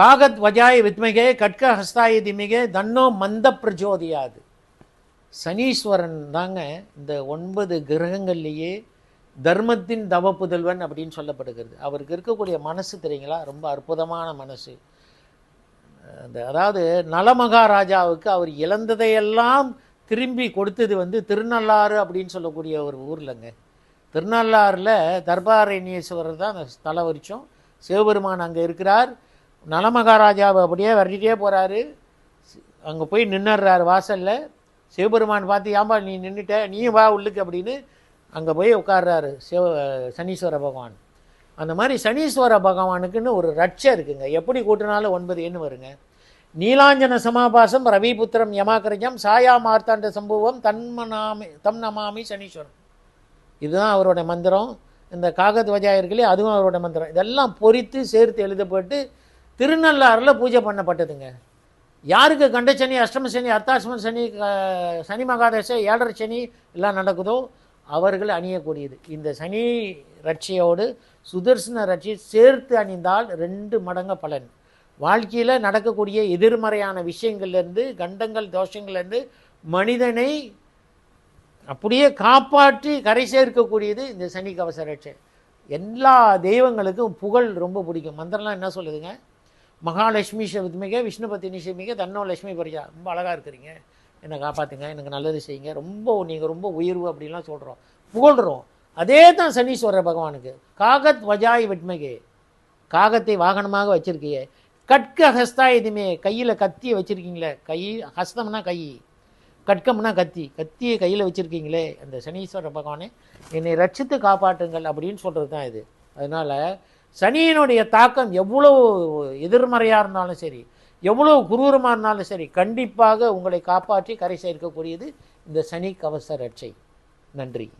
தாகத் வஜாய வித்மிகே கட்க ஹஸ்தாய திமிகே தன்னோ மந்த பிரஜோதியாது. சனீஸ்வரன் தாங்க இந்த ஒன்பது கிரகங்கள்லேயே தர்மத்தின் தவ புதல்வன் அப்படின்னு சொல்லப்படுகிறது. அவருக்கு இருக்கக்கூடிய மனசு தெரியுங்களா? ரொம்ப அற்புதமான மனசு. அந்த அதாவது நலமகாராஜாவுக்கு அவர் இழந்ததையெல்லாம் திரும்பி கொடுத்தது வந்து திருநள்ளாறு அப்படின்னு சொல்லக்கூடிய ஒரு ஊர்லங்க. திருநள்ளாறில் தர்பாரண்யேஸ்வரர் தான் அந்த ஸ்தல வரிச்சோம் சிவபெருமான் அங்கே இருக்கிறார். நலமகாராஜாவை அப்படியே வரட்டிகிட்டே போகிறாரு அங்கே போய் நின்றுடுறாரு வாசலில். சிவபெருமான் பார்த்து ஏம்பா நீ நின்றுட்ட நீயும் வா உள்ளுக்கு அப்படின்னு அங்கே போய் உட்காடுறாரு சிவ சனீஸ்வர பகவான். அந்த மாதிரி சனீஸ்வர பகவானுக்குன்னு ஒரு ரட்சை இருக்குங்க. எப்படி கூட்டினாலும் ஒன்பது எண்ணு வருங்க. நீலாஞ்சன சமாபாசம் ரவிபுத்திரம் யமாக்கரஜம் சாயா மார்த்தாண்ட சம்பவம் தன்மனாமி தம் நமாமி சனீஸ்வரம். இதுதான் அவரோட மந்திரம். இந்த காகத் வஜாயர்களே இருக்குல்லையே அதுவும் அவரோட மந்திரம். இதெல்லாம் பொறித்து சேர்த்து எழுதப்பட்டு திருநள்ளாறில் பூஜை பண்ணப்பட்டதுங்க. யாருக்கு கண்ட சனி அஷ்டம சனி அர்த்தாஷ்டம சனி சனி மகாதசை ஏழரை சனி எல்லாம் நடக்குதோ அவர்கள் அணியக்கூடியது. இந்த சனி ரட்சியோடு சுதர்சன ரட்சி சேர்த்து அணிந்தால் ரெண்டு மடங்கு பலன். வாழ்க்கையில் நடக்கக்கூடிய எதிர்மறையான விஷயங்கள்லேருந்து கண்டங்கள் தோஷங்கள்லேருந்து மனிதனை அப்படியே காப்பாற்றி கரை சேர்க்கக்கூடியது இந்த சனி கவச ரட்சை. எல்லா தெய்வங்களுக்கும் புகழ் ரொம்ப பிடிக்கும். மந்திரம்லாம் என்ன சொல்லுதுங்க? மகாலட்சுமி வித்மிக விஷ்ணுபதி நிஷமிக தன்னோ லட்சுமி பரிஜா. ரொம்ப அழகாக இருக்கிறீங்க. என்னை காப்பாற்றுங்க எனக்கு நல்லது செய்யுங்க. ரொம்ப நீங்கள் ரொம்ப உயர்வு அப்படின்லாம் சொல்கிறோம் புகழ்கிறோம் அதே தான் சனீஸ்வரர் பகவானுக்கு. காகத் வஜாய் விட்மிகே. காகத்தை வாகனமாக வச்சுருக்கியே. கட்க ஹஸ்தா எதுவுமே? கையில் கத்தியை வச்சுருக்கீங்களே? கை ஹஸ்தம்னா கை. கட்கம்னா கத்தி. கத்தியை கையில் வச்சுருக்கீங்களே? அந்த சனீஸ்வரர் பகவானே என்னை ரட்சித்து காப்பாற்றுங்கள் அப்படின்னு சொல்கிறது தான் இது. அதனால் சனியினுடைய தாக்கம் எவ்வளோ எதிர்மறையாக இருந்தாலும் சரி எவ்வளோ குரூரமாக இருந்தாலும் சரி கண்டிப்பாக உங்களை காப்பாற்றி கரை சேர்க்கக்கூடியது இந்த சனி கவச ரட்சை. நன்றி.